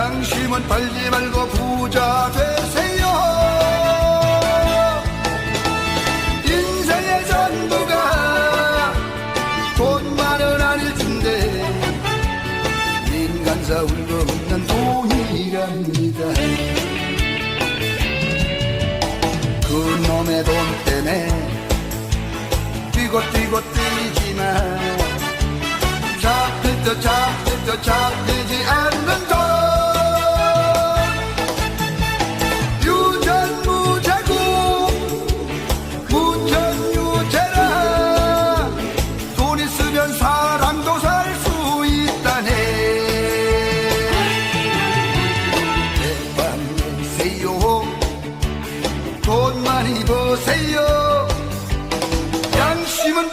양심은 팔지 말고 부자 되세요. 인생의 전부가 돈만은 아닐 텐데 인간사 울고 없는 돈이랍니다. 그놈의 돈 때문에 뛰고 뛰고 뛰지만 잡힐 듯 잡힐 듯 잡히 버세요. 양심은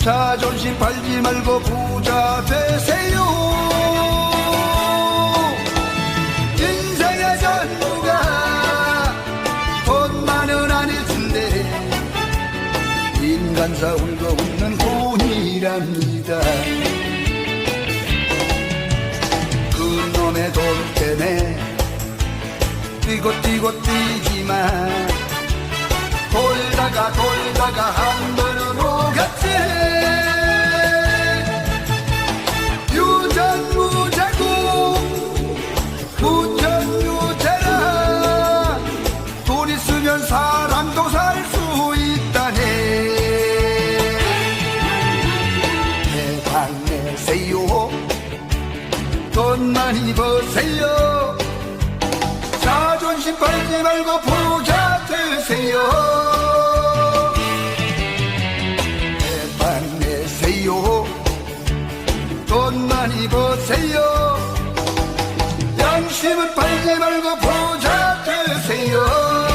자존심 팔지 말고 부자 되세요. 인생의 전부가 돈만은 아닐 텐데 인간사 울고 웃는 돈이랍니다. 그놈의 돈 때문에 뛰고 뛰고 뛰지만 돌다가 돌다가 한 돈 많이 버세요. 자존심 팔지 말고 부자 되세요. 내세요. 돈 많이 버세요. 양심은 팔지 말고 부자 되세요